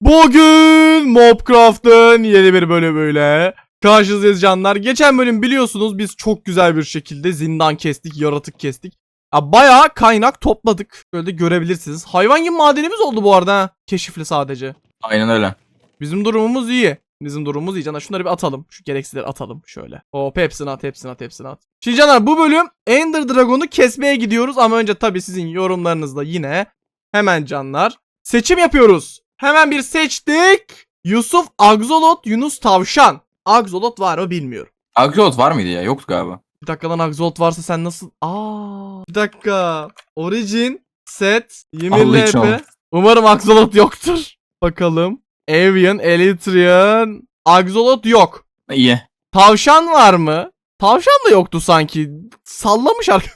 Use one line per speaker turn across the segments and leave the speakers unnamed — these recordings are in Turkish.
Bugün Mobcraft'ın yeni bir bölümüyle karşınızdayız canlar. Geçen bölüm biliyorsunuz biz çok güzel bir şekilde zindan kestik, yaratık kestik. Ya bayağı kaynak topladık. Böyle de görebilirsiniz. Hayvan gibi madenimiz oldu bu arada ha. Keşifli sadece.
Aynen öyle.
Bizim durumumuz iyi. Bizim durumumuz iyi. Canlar şunları bir atalım. Şu gereksizleri atalım şöyle. Hop hepsini at hepsini at hepsini at. Şimdi canlar bu bölüm Ender Dragon'u kesmeye gidiyoruz. Ama önce tabii sizin yorumlarınızla yine hemen canlar seçim yapıyoruz. Hemen bir seçtik. Yusuf Agzolot Yunus Tavşan. Agzolot var mı bilmiyorum.
Agrot var mıydı ya? Yoktu galiba.
Bir dakika lan Agzolot varsa sen nasıl... Aa, bir dakika. Origin, set, LP.
olmaz.
Umarım Agzolot yoktur. Bakalım. Avian, Elytrian. Agzolot yok.
İyi.
Tavşan var mı? Tavşan da yoktu sanki. Sallamış arka.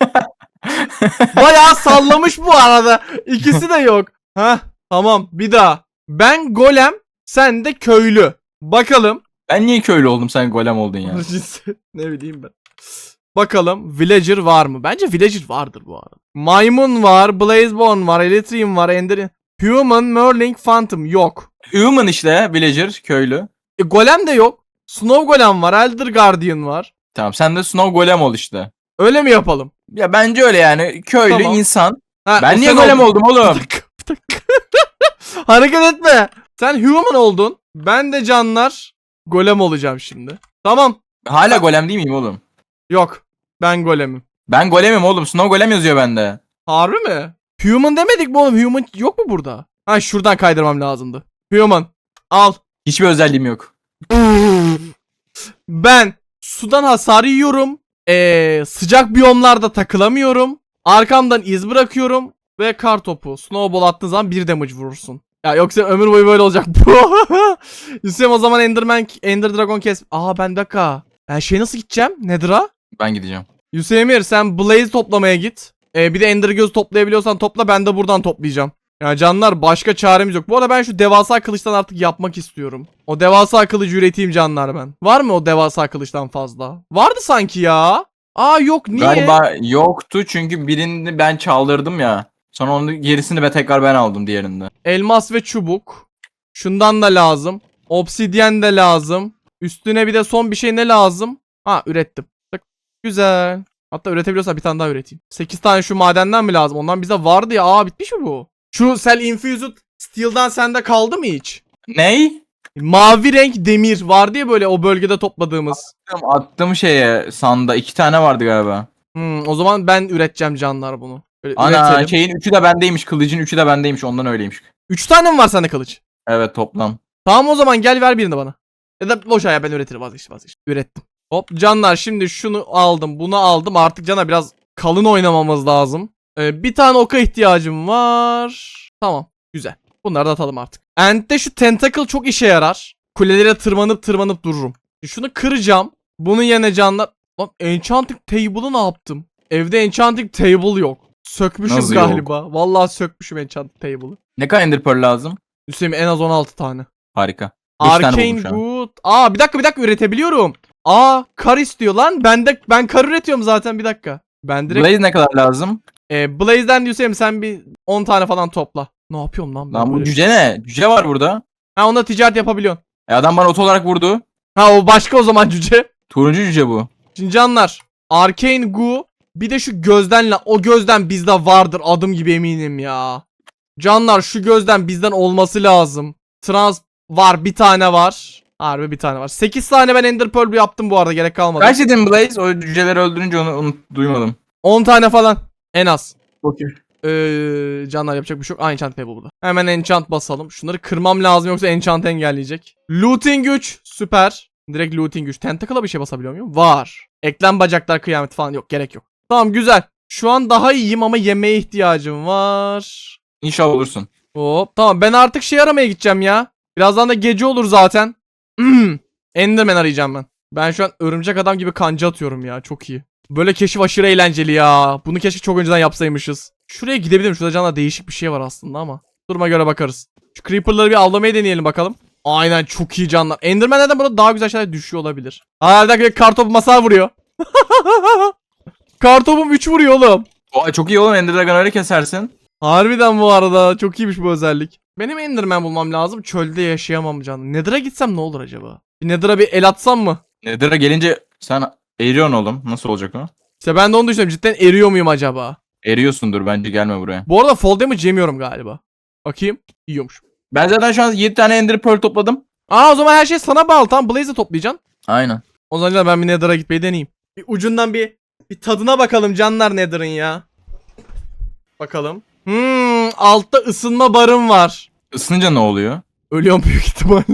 Bayağı sallamış bu arada. İkisi de yok. Hah tamam bir daha. Ben golem sen de köylü. Bakalım.
Ben niye köylü oldum sen golem oldun ya?
ne bileyim ben. Bakalım villager var mı? Bence villager vardır bu arada. Maymun var, Blazeborn var, Elytrian var, Ender... Human, Merling, Phantom yok.
Human işte villager köylü.
E, golem de yok. Snow Golem var, Elder Guardian var.
Tamam sen de Snow golem ol işte.
Öyle mi yapalım?
Ya bence öyle yani köylü
Tamam.
insan.
Ha,
Ben niye
sen
golem
oldun.
oldum oğlum?
Bir dakika, bir dakika. Hareket etme. Sen human oldun. Ben de canlar golem olacağım şimdi. Tamam.
Hala golem değil miyim oğlum?
Yok. Ben golemim.
Ben golemim oğlum. Snow golem yazıyor bende.
Harbi mi? Human demedik mi oğlum? Human yok mu burada? Ha şuradan kaydırmam lazımdı. Human. Al.
Hiçbir özelliğim yok.
Ben sudan hasar yiyorum. Ee, sıcak biyomlarda takılamıyorum. Arkamdan iz bırakıyorum. Ve kar topu. Snowball attığın zaman bir damage vurursun. Ya yoksa ömür boyu böyle olacak. Hüseyin o zaman Enderman, Ender Dragon kes. Aa ben dakika. Ben şey nasıl gideceğim? Nether'a?
Ben gideceğim.
Hüseyin sen Blaze toplamaya git. Ee, bir de Ender göz toplayabiliyorsan topla ben de buradan toplayacağım. Ya canlar başka çaremiz yok. Bu arada ben şu devasa kılıçtan artık yapmak istiyorum. O devasa kılıcı üreteyim canlar ben. Var mı o devasa kılıçtan fazla? Vardı sanki ya. Aa yok niye?
Galiba yoktu çünkü birini ben çaldırdım ya. Sonra onun gerisini ve tekrar ben aldım diğerinde.
Elmas ve çubuk. Şundan da lazım. Obsidyen de lazım. Üstüne bir de son bir şey ne lazım? Ha ürettim. Tık. Güzel. Hatta üretebiliyorsa bir tane daha üreteyim. 8 tane şu madenden mi lazım? Ondan bize vardı ya. Aa bitmiş mi bu? Şu Cell Infused Steel'dan sende kaldı mı hiç?
Ney?
Mavi renk demir vardı ya böyle o bölgede topladığımız.
Attım, attım şeye sanda. iki tane vardı galiba.
Hmm, o zaman ben üreteceğim canlar bunu. Böyle
Ana
üretelim.
şeyin üçü de bendeymiş. Kılıcın üçü de bendeymiş. Ondan öyleymiş.
3 tane mi var sende kılıç?
Evet toplam.
Tamam o zaman gel ver birini bana. Ya da boş ya ben üretirim vazgeç vazgeç. Ürettim. Hop canlar şimdi şunu aldım bunu aldım artık cana biraz kalın oynamamız lazım. Ee, bir tane oka ihtiyacım var. Tamam güzel. Bunları da atalım artık. Ent'te şu tentacle çok işe yarar. Kulelere tırmanıp tırmanıp dururum. Şunu kıracağım. Bunun yerine canlar... Lan enchanting table'ı ne yaptım? Evde enchanting table yok. Sökmüşüm
Nasıl yok?
galiba. Vallahi sökmüşüm enchanting table'ı.
Ne kadar ender pearl lazım?
Hüseyin en az 16 tane.
Harika. Beş tane
Arcane
buldum şu an.
Good. Aa bir dakika bir dakika üretebiliyorum. Aa kar istiyor lan. Ben de ben kar üretiyorum zaten bir dakika. Ben direkt
Blaze ne kadar lazım?
e, Blaze'den diyorsam sen bir 10 tane falan topla. Ne yapıyorum lan ben
Lan bu
böyle?
cüce ne? Cüce var burada.
Ha onda ticaret yapabiliyorsun.
E adam bana oto olarak vurdu.
Ha o başka o zaman cüce.
Turuncu cüce bu.
Şimdi canlar. Arcane Goo. Bir de şu gözden la- o gözden bizde vardır adım gibi eminim ya. Canlar şu gözden bizden olması lazım. Trans var bir tane var. Harbi bir tane var. 8 tane ben Ender Pearl yaptım bu arada gerek kalmadı.
Kaç dedin Blaze? O cüceleri öldürünce onu, onu duymadım.
10 tane falan en az.
Okey.
Ee, canlar yapacak bir şey yok. Aa, enchant table burada. Hemen enchant basalım. Şunları kırmam lazım yoksa enchant engelleyecek. Looting güç. Süper. Direkt looting güç. Tentacle'a bir şey basabiliyor muyum? Var. Eklem bacaklar kıyamet falan yok. Gerek yok. Tamam güzel. Şu an daha iyiyim ama yemeğe ihtiyacım var.
İnşallah olursun.
Hop tamam ben artık şey aramaya gideceğim ya. Birazdan da gece olur zaten. Enderman arayacağım ben. Ben şu an örümcek adam gibi kanca atıyorum ya çok iyi. Böyle keşif aşırı eğlenceli ya. Bunu keşke çok önceden yapsaymışız. Şuraya gidebilirim. Şurada canla değişik bir şey var aslında ama. Duruma göre bakarız. Şu creeper'ları bir avlamayı deneyelim bakalım. Aynen çok iyi canlar. Enderman'lerden burada daha güzel şeyler düşüyor olabilir. Aa bir dakika kartopu masaya vuruyor. Kartopum 3 vuruyor oğlum.
Vay çok iyi oğlum Ender Dragon öyle kesersin.
Harbiden bu arada çok iyiymiş bu özellik. Benim Enderman bulmam lazım. Çölde yaşayamam canım. Nether'a gitsem ne olur acaba? Bir Nether'a bir el atsam mı?
Nether'a gelince sen eriyorsun oğlum. Nasıl olacak o?
İşte ben de onu düşünüyorum. Cidden eriyor muyum acaba?
Eriyorsundur bence gelme buraya.
Bu arada fall damage yemiyorum galiba. Bakayım. Yiyormuş.
Ben zaten şu an 7 tane Ender Pearl topladım.
Aa o zaman her şey sana bağlı. Tamam Blaze'e toplayacaksın.
Aynen.
O zaman ben bir Nether'a gitmeyi deneyeyim. Bir ucundan bir bir tadına bakalım canlar Nether'ın ya. Bakalım. Hmm, altta ısınma barım var.
Isınınca ne oluyor?
Ölüyorum büyük ihtimalle.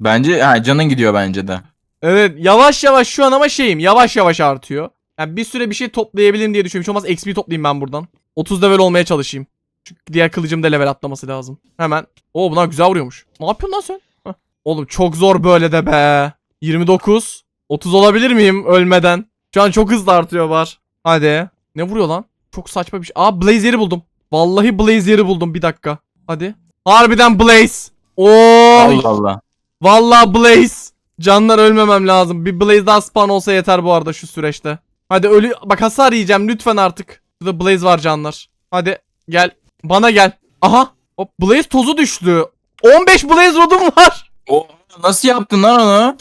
Bence ha, canın gidiyor bence de.
evet yavaş yavaş şu an ama şeyim yavaş yavaş artıyor. Yani bir süre bir şey toplayabilirim diye düşünüyorum. Hiç olmaz XP toplayayım ben buradan. 30 level olmaya çalışayım. Çünkü diğer kılıcım da level atlaması lazım. Hemen. Oo bunlar güzel vuruyormuş. Ne yapıyorsun lan sen? Heh. Oğlum çok zor böyle de be. 29. 30 olabilir miyim ölmeden? Şu an çok hızlı artıyor var. Hadi. Ne vuruyor lan? Çok saçma bir şey. Aa Blaze yeri buldum. Vallahi Blaze yeri buldum. Bir dakika. Hadi. Harbiden Blaze. Oo.
Allah Allah.
Vallahi Blaze. Canlar ölmemem lazım. Bir Blaze daha spawn olsa yeter bu arada şu süreçte. Hadi ölü... Bak hasar yiyeceğim lütfen artık. Burada Blaze var canlar. Hadi gel. Bana gel. Aha. Hop Blaze tozu düştü. 15 Blaze rodum var.
O nasıl yaptın lan onu?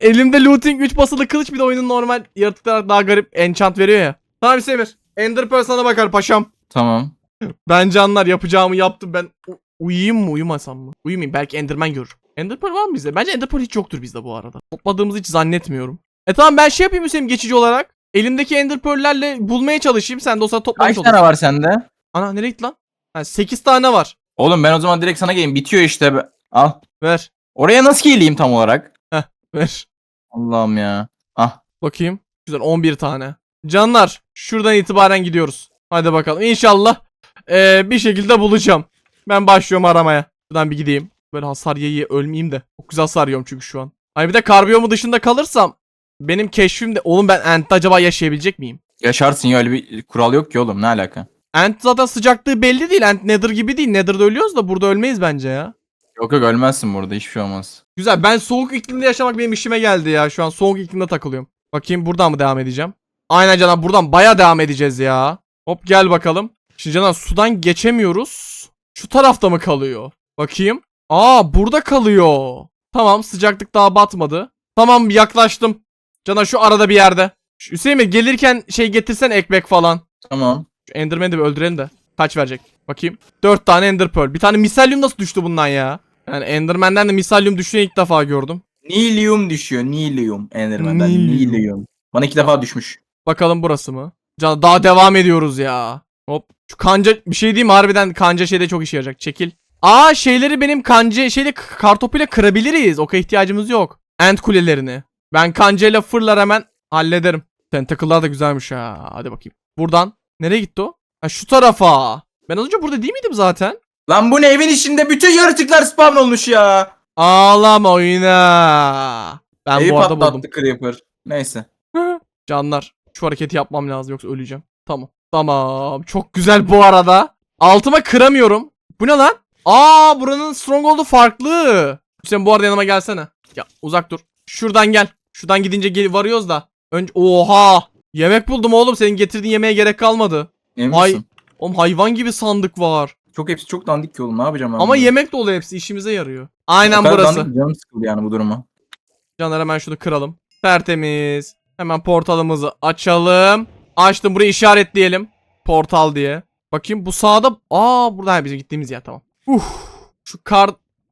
Elimde looting 3 basılı kılıç bir de oyunun normal yaratıklar daha garip enchant veriyor ya. Tamam Semir. Ender Pearl sana bakar paşam.
Tamam.
Ben canlar yapacağımı yaptım. Ben u- uyuyayım mı uyumasam mı? Uyumayayım belki Enderman görür. Ender Pearl var mı bizde? Bence Ender Pearl hiç yoktur bizde bu arada. Topladığımızı hiç zannetmiyorum. E tamam ben şey yapayım Hüseyin geçici olarak. Elimdeki Ender Pearl'lerle bulmaya çalışayım. Sen de o sırada toplamış
Kaç
olursun.
tane var sende?
Ana nereye gitti lan? Ha, 8 tane var.
Oğlum ben o zaman direkt sana geleyim. Bitiyor işte. be. Al.
Ver.
Oraya nasıl geleyim tam olarak?
Ver.
Allah'ım ya. Ah.
Bakayım. Güzel 11 tane. Canlar şuradan itibaren gidiyoruz. Hadi bakalım. İnşallah eee, bir şekilde bulacağım. Ben başlıyorum aramaya. Şuradan bir gideyim. Böyle hasar yiye ölmeyeyim de. Çok güzel hasar yiyorum çünkü şu an. Ay bir de karbiyomu dışında kalırsam benim keşfim de oğlum ben Ent'te acaba yaşayabilecek miyim?
Yaşarsın ya öyle bir kural yok ki oğlum. Ne alaka?
Ent zaten sıcaklığı belli değil. Ent Nether gibi değil. Nether'da ölüyoruz da burada ölmeyiz bence ya.
Yok yok ölmezsin burada. Hiçbir şey olmaz.
Güzel. Ben soğuk iklimde yaşamak benim işime geldi ya. Şu an soğuk iklimde takılıyorum. Bakayım buradan mı devam edeceğim? Aynen Canan buradan baya devam edeceğiz ya. Hop gel bakalım. Şimdi Canan sudan geçemiyoruz. Şu tarafta mı kalıyor? Bakayım. Aa burada kalıyor. Tamam sıcaklık daha batmadı. Tamam yaklaştım. Canan şu arada bir yerde. Hüseyin Bey, gelirken şey getirsen ekmek falan.
Tamam.
Şu Enderman'i de bir öldürelim de. Kaç verecek? Bakayım. 4 tane Ender Pearl. Bir tane Miselyum nasıl düştü bundan ya? Yani Enderman'den de Miselyum düştüğünü ilk defa gördüm.
Nilium düşüyor. Nilium. Enderman'den.
Nilium.
Nilium. Bana iki defa düşmüş.
Bakalım burası mı? Can daha devam ediyoruz ya. Hop. Şu kanca bir şey diyeyim mi? harbiden kanca şeyde çok işe yarayacak. Çekil. Aa şeyleri benim kanca şeyle kartopuyla kırabiliriz. Oka ihtiyacımız yok. Ant kulelerini. Ben kancayla fırlar hemen hallederim. Tentacle'lar da güzelmiş ha. Hadi bakayım. Buradan. Nereye gitti o? Ha şu tarafa. Ben az önce burada değil miydim zaten?
Lan bu ne evin içinde bütün yaratıklar spawn olmuş ya.
Ağlama oyuna. Ben
Evi
bu arada
patlattı
buldum.
Creeper. Neyse.
Canlar şu hareketi yapmam lazım yoksa öleceğim. Tamam. Tamam. Çok güzel bu arada. Altıma kıramıyorum. Bu ne lan? Aa buranın stronghold'u farklı. Sen bu arada yanıma gelsene. Ya uzak dur. Şuradan gel. Şuradan gidince gel varıyoruz da. Önce oha. Yemek buldum oğlum. Senin getirdiğin yemeğe gerek kalmadı.
Emin
Ay.
misin?
Oğlum hayvan gibi sandık var.
Çok hepsi çok dandik ki oğlum. Ne yapacağım ben?
Ama
bunu?
yemek dolu hepsi işimize yarıyor.
O
Aynen
kadar
burası.
dandik, Canım sıkıldı yani bu duruma.
Caner hemen şunu kıralım. Tertemiz. Hemen portalımızı açalım. Açtım burayı işaretleyelim. Portal diye. Bakayım bu sağda. Aa burada ha, bizim gittiğimiz yer tamam. Uf. Şu kar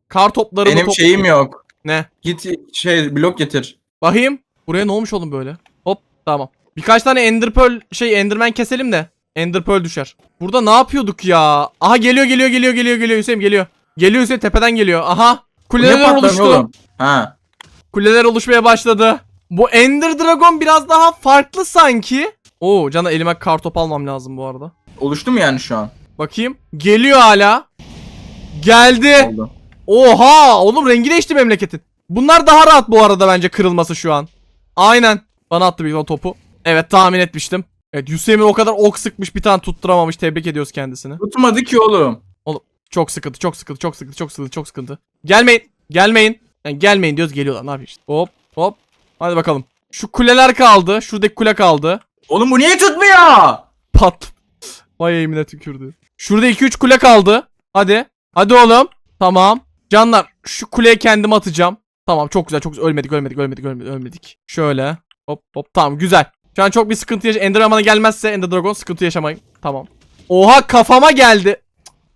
kar toplarını
Benim
top-
şeyim yok.
Ne?
Git şey blok getir.
Bakayım. Buraya ne olmuş oğlum böyle? Hop tamam. Birkaç tane Ender Pearl şey Enderman keselim de Ender Pearl düşer. Burada ne yapıyorduk ya? Aha geliyor geliyor geliyor geliyor geliyor Hüseyin geliyor. Geliyor Hüseyin tepeden geliyor. Aha. Kuleler oluştu.
oğlum? Ha.
Kuleler oluşmaya başladı. Bu Ender Dragon biraz daha farklı sanki. Oo cana elime kartop almam lazım bu arada.
Oluştu mu yani şu an?
Bakayım. Geliyor hala. Geldi.
Oldu.
Oha oğlum rengi değişti memleketin. Bunlar daha rahat bu arada bence kırılması şu an. Aynen. Bana attı bir o topu. Evet tahmin etmiştim. Evet Hüseyin o kadar ok sıkmış bir tane tutturamamış. Tebrik ediyoruz kendisini.
Tutmadı ki oğlum.
Çok sıkıntı, çok sıkıntı, çok sıkıntı, çok sıkıntı, çok sıkıntı. Gelmeyin, gelmeyin. Yani gelmeyin diyoruz geliyorlar. Ne yapayım işte. Hop, hop. Hadi bakalım. Şu kuleler kaldı. Şuradaki kule kaldı.
Oğlum bu niye tutmuyor?
Pat. Vay eğimine tükürdü. Şurada 2-3 kule kaldı. Hadi. Hadi oğlum. Tamam. Canlar şu kuleye kendim atacağım. Tamam çok güzel çok güzel. Ölmedik ölmedik ölmedik ölmedik ölmedik. Şöyle. Hop hop tamam güzel. Şu an çok bir sıkıntı yaş Ender bana gelmezse Ender Dragon sıkıntı yaşamayın. Tamam. Oha kafama geldi.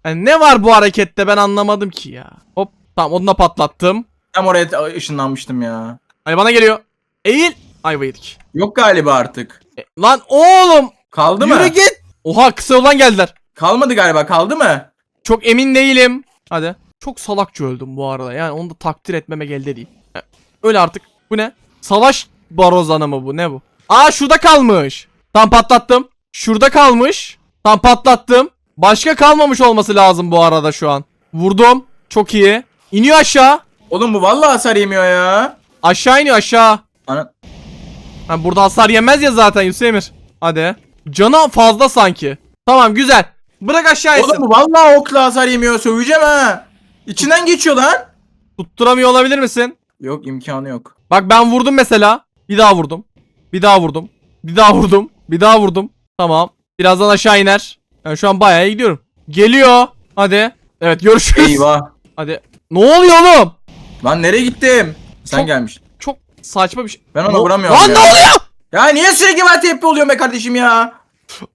Yani ne var bu harekette ben anlamadım ki ya. Hop tamam onu da patlattım.
Tam oraya ışınlanmıştım ya.
Hani bana geliyor. Eğil. Ayva yedik.
Yok galiba artık.
E, lan oğlum.
Kaldı
yürü
mı?
git. Oha kısa yoldan geldiler.
Kalmadı galiba kaldı mı?
Çok emin değilim. Hadi. Çok salakça öldüm bu arada. Yani onu da takdir etmemek elde değil. Öyle artık. Bu ne? Savaş barozanı mı bu? Ne bu? Aa şurada kalmış. Tam patlattım. Şurada kalmış. Tam patlattım. Başka kalmamış olması lazım bu arada şu an. Vurdum. Çok iyi. İniyor aşağı.
Oğlum bu vallahi hasar yemiyor ya.
Aşağı iniyor aşağı.
Ana
Ha, burada hasar yemez ya zaten Yusuf Emir. Hadi. Cana fazla sanki. Tamam güzel. Bırak aşağı insin.
Oğlum bu vallahi okla hasar yemiyor. Söveceğim ha. İçinden geçiyor lan.
Tutturamıyor olabilir misin?
Yok imkanı yok.
Bak ben vurdum mesela. Bir daha vurdum. Bir daha vurdum. Bir daha vurdum. Bir daha vurdum. Tamam. Birazdan aşağı iner. Ben şu an bayağı iyi gidiyorum. Geliyor. Hadi. Evet görüşürüz.
Eyvah.
Hadi. Ne oluyor oğlum?
Lan nereye gittim? Sen
Çok-
gelmiş.
Çok saçma bir şey.
Ben ona
Ne-
vuramıyorum
Lan
ya.
ne oluyor?
Ya niye sürekli ben tepki oluyorum be kardeşim ya?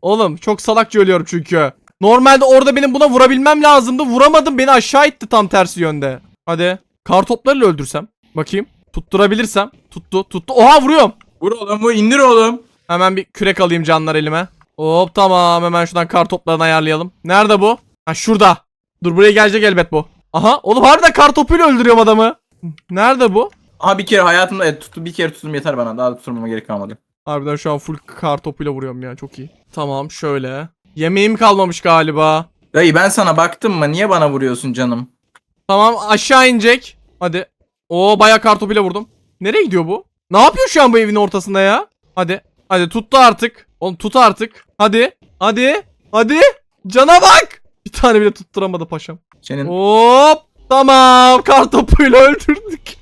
Oğlum çok salakça ölüyorum çünkü. Normalde orada benim buna vurabilmem lazımdı. Vuramadım beni aşağı itti tam tersi yönde. Hadi. Kar toplarıyla öldürsem. Bakayım. Tutturabilirsem. Tuttu tuttu. Oha vuruyorum.
Vur oğlum vur indir oğlum.
Hemen bir kürek alayım canlar elime. Hop tamam hemen şuradan kar toplarını ayarlayalım. Nerede bu? Ha şurada. Dur buraya gelecek elbet bu. Aha oğlum harbiden kar topuyla öldürüyorum adamı. Nerede bu?
Aha bir kere hayatımda evet, tuttu, bir kere tuttum yeter bana. Daha tutturmama gerek kalmadı.
Harbiden şu an full kar topuyla vuruyorum ya çok iyi. Tamam şöyle. Yemeğim kalmamış galiba.
Dayı ben sana baktım mı? Niye bana vuruyorsun canım?
Tamam aşağı inecek. Hadi. Oo bayağı kar topuyla vurdum. Nereye gidiyor bu? Ne yapıyor şu an bu evin ortasında ya? Hadi. Hadi tuttu artık. Oğlum tut artık. Hadi. Hadi. Hadi. Cana bak. Bir tane bile tutturamadı paşam.
Senin
Hop. Tamam. Kar topuyla öldürdük.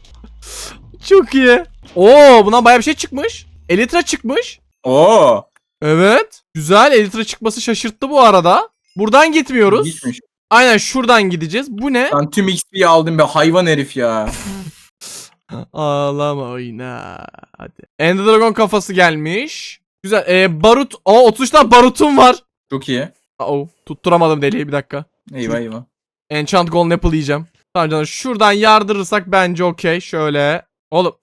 Çok iyi. Oo buna bayağı bir şey çıkmış. Elitra çıkmış.
Oo.
Evet. Güzel. Elitra çıkması şaşırttı bu arada. Buradan gitmiyoruz.
Gitmiş.
Aynen şuradan gideceğiz. Bu ne?
Ben tüm XP'yi aldım be hayvan herif ya.
Ağlama oyna. Hadi. Ender Dragon kafası gelmiş. Güzel. Ee, barut. Aa 33 tane barutum var.
Çok iyi.
Aa, tutturamadım deliği bir dakika.
Eyvah eyvah.
Enchant Golden Apple yiyeceğim. Tamam canım şuradan yardırırsak bence okey. Şöyle. Oğlum.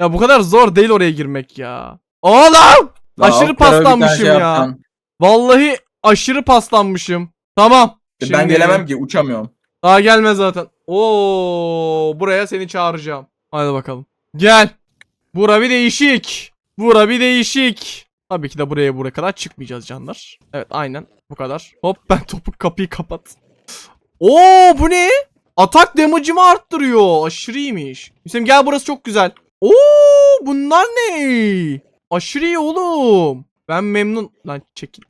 Ya bu kadar zor değil oraya girmek ya. Oğlum.
Daha
Aşırı paslanmışım ya.
yapacaksın.
Vallahi aşırı paslanmışım. Tamam.
Ben
Şimdi-
gelemem ki uçamıyorum.
Daha gelmez zaten. Oo, buraya seni çağıracağım. Hadi bakalım. Gel. Bura bir değişik. Bura bir değişik. Tabii ki de buraya buraya kadar çıkmayacağız canlar. Evet aynen bu kadar. Hop ben topuk kapıyı kapat. Oo bu ne? Atak damage'ımı arttırıyor. Aşırı iyiymiş. Hüseyin gel burası çok güzel. Oo bunlar ne? Aşırı iyi oğlum. Ben memnun. Lan çekil.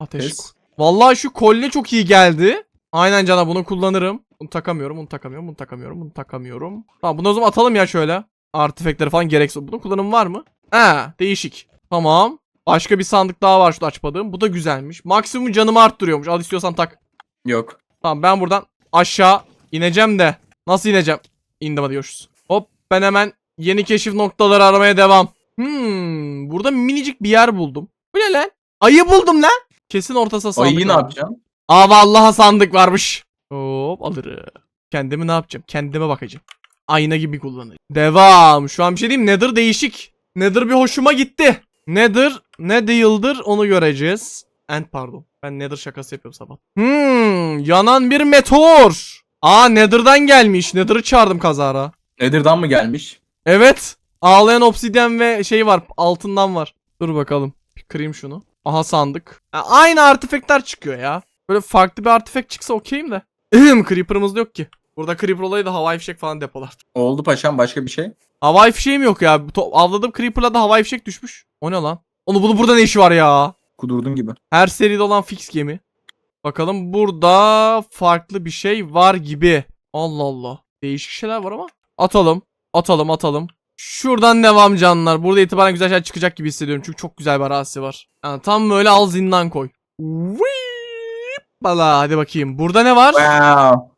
Ateş.
Pes.
Vallahi şu kolye çok iyi geldi. Aynen cana bunu kullanırım. Bunu takamıyorum, bunu takamıyorum, bunu takamıyorum, bunu takamıyorum. Tamam bunu o zaman atalım ya şöyle. Artifactleri falan gereksiz. Bunun kullanımı var mı? Ha, değişik. Tamam. Başka bir sandık daha var şurada açmadığım. Bu da güzelmiş. Maksimum canımı arttırıyormuş. Al istiyorsan tak.
Yok.
Tamam ben buradan aşağı ineceğim de. Nasıl ineceğim? İndim hadi görüşürüz. Hop ben hemen yeni keşif noktaları aramaya devam. Hmm, burada minicik bir yer buldum. Bu ne lan? Ayı buldum lan. Kesin ortasında sandık
Ayıyı ne yapacaksın?
Aa vallahi sandık varmış. Hop alırım. Kendimi ne yapacağım? Kendime bakacağım. Ayna gibi kullanırım. Devam. Şu an bir şey diyeyim. Nether değişik. Nether bir hoşuma gitti. Nether ne değildir onu göreceğiz. End pardon. Ben Nether şakası yapıyorum sabah. Hmm, yanan bir meteor. Aa Nether'dan gelmiş. Nether'ı çağırdım kazara.
Nether'dan mı gelmiş?
Evet. Ağlayan obsidyen ve şey var. Altından var. Dur bakalım. Bir kırayım şunu. Aha sandık. Aynı artifactler çıkıyor ya. Böyle farklı bir artifact çıksa okeyim de. Creeper'ımız da yok ki. Burada Creeper olayı da havai fişek falan depolar.
Oldu paşam başka bir şey.
Havai fişeğim yok ya. To- avladığım Creeper'la da havai fişek düşmüş. O ne lan? Onu bunu burada ne işi var ya?
Kudurdum gibi.
Her seride olan fix gemi. Bakalım burada farklı bir şey var gibi. Allah Allah. Değişik şeyler var ama. Atalım. Atalım atalım. Şuradan devam canlar. Burada itibaren güzel şeyler çıkacak gibi hissediyorum. Çünkü çok güzel bir arazisi var. Yani tam böyle al zindan koy. Bala hadi bakayım. Burada ne var?
Wow.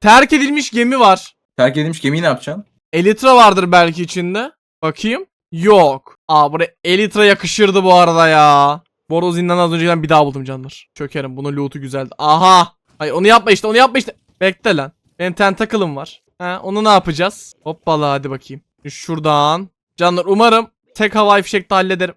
Terk edilmiş gemi var.
Terk edilmiş gemiyi ne yapacaksın?
Elytra vardır belki içinde. Bakayım. Yok. Aa buraya Elytra yakışırdı bu arada ya. Bu arada o zindanı az önceden bir daha buldum canlar. Çökerim. Bunun loot'u güzeldi. Aha. Hayır onu yapma işte onu yapma işte. Bekle lan. Benim tentacle'ım var. Ha, onu ne yapacağız? Hoppala hadi bakayım. Şuradan. Canlar umarım tek havai fişekte hallederim.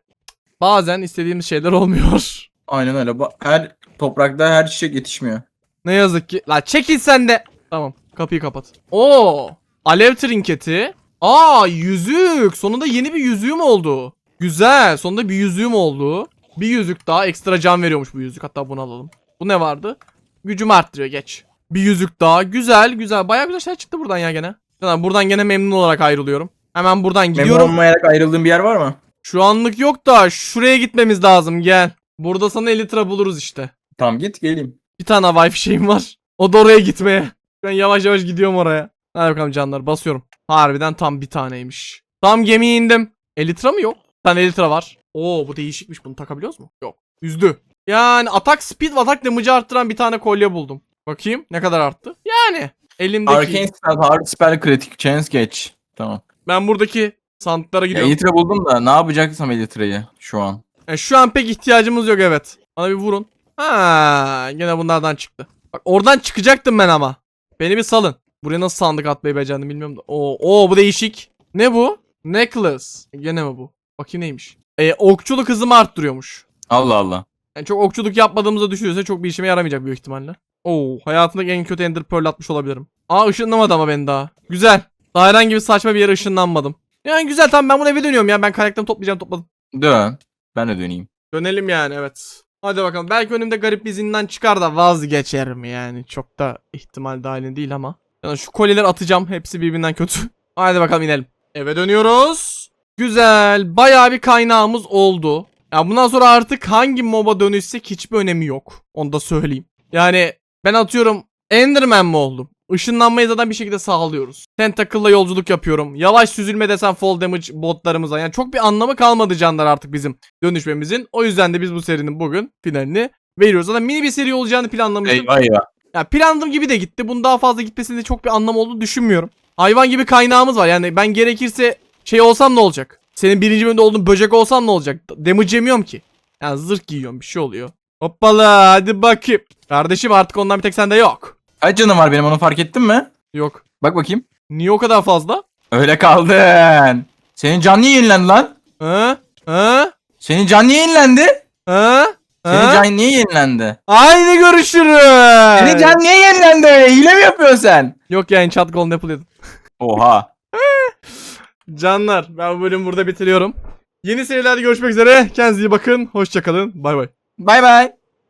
Bazen istediğimiz şeyler olmuyor.
Aynen öyle. Her toprakta her çiçek yetişmiyor.
Ne yazık ki. La çekil sen de. Tamam kapıyı kapat. Oo. Alev trinketi. Aa yüzük. Sonunda yeni bir yüzüğüm oldu. Güzel. Sonunda bir yüzüğüm oldu. Bir yüzük daha ekstra can veriyormuş bu yüzük. Hatta bunu alalım. Bu ne vardı? Gücümü arttırıyor geç. Bir yüzük daha. Güzel güzel. Bayağı güzel şeyler çıktı buradan ya gene. Tamam, buradan gene memnun olarak ayrılıyorum. Hemen buradan
Memnun
gidiyorum.
olmayarak ayrıldığın bir yer var mı?
Şu anlık yok da şuraya gitmemiz lazım gel. Burada sana elitra buluruz işte.
Tamam git geleyim.
Bir tane havai fişeğim var. O da oraya gitmeye. Ben yavaş yavaş gidiyorum oraya. Hadi bakalım canlar basıyorum. Harbiden tam bir taneymiş. Tam gemiye indim. Elitra mı yok? Bir tane elitra var. Oo bu değişikmiş bunu takabiliyoruz mu? Yok. Üzdü. Yani atak speed ve atak damage'ı arttıran bir tane kolye buldum. Bakayım ne kadar arttı? Yani elimdeki.
Arcane Spell, Hard Spell, Critic Chance geç. Tamam.
Ben buradaki sandıklara
Ya,
gidiyorum.
Elytra buldum da ne yapacaksam Elytra'yı şu an.
Yani şu an pek ihtiyacımız yok evet. Bana bir vurun. Ha, gene bunlardan çıktı. Bak oradan çıkacaktım ben ama. Beni bir salın. Buraya nasıl sandık atmayı becerdim bilmiyorum da. Oo, oo bu değişik. Ne bu? Necklace. Gene mi bu? Bakayım neymiş. Ee, okçuluk hızımı arttırıyormuş.
Allah Allah.
Yani çok okçuluk yapmadığımızı düşünürse çok bir işime yaramayacak büyük ihtimalle. Oo, hayatımdaki en kötü Ender Pearl atmış olabilirim. Aa ışınlamadı ama beni daha. Güzel. Daha herhangi bir saçma bir yere ışınlanmadım. Yani güzel tamam ben buna eve dönüyorum ya. Ben karakterimi toplayacağım topladım.
Dön. Ben de döneyim.
Dönelim yani evet. Hadi bakalım. Belki önümde garip bir zindan çıkar da vazgeçerim yani. Çok da ihtimal dahilinde değil ama. Yani şu kolyeler atacağım. Hepsi birbirinden kötü. Hadi bakalım inelim. Eve dönüyoruz. Güzel. Bayağı bir kaynağımız oldu. Ya bundan sonra artık hangi moba dönüşsek hiçbir önemi yok. Onu da söyleyeyim. Yani ben atıyorum Enderman mi oldum? Işınlanmayı zaten bir şekilde sağlıyoruz. Tentacle'la yolculuk yapıyorum. Yavaş süzülme desen fall damage botlarımıza. Yani çok bir anlamı kalmadı canlar artık bizim dönüşmemizin. O yüzden de biz bu serinin bugün finalini veriyoruz. Zaten mini bir seri olacağını planlamıştım.
Eyvah eyvah.
Ya planladığım gibi de gitti. Bunun daha fazla gitmesinde çok bir anlam olduğunu düşünmüyorum. Hayvan gibi kaynağımız var. Yani ben gerekirse şey olsam ne olacak? Senin birinci bölümde olduğun böcek olsam ne olacak? Damage yemiyorum ki. Yani zırh giyiyorum bir şey oluyor. Hoppala hadi bakayım. Kardeşim artık ondan bir tek sende yok.
Kaç canım var benim onu fark ettin mi?
Yok.
Bak bakayım.
Niye o kadar fazla?
Öyle kaldın. Senin can niye yenilendi lan?
Hı? Hı?
Senin can niye yenilendi?
Hı?
Senin
Hı?
can niye yenilendi?
Haydi görüşürüz.
Senin can niye yenilendi öyle? Hile mi yapıyorsun sen?
Yok yani chat golden apple yedim.
Oha.
Canlar ben bu bölümü burada bitiriyorum. Yeni serilerde görüşmek üzere. Kendinize iyi bakın. Hoşçakalın. Bay bay.
Bay bay.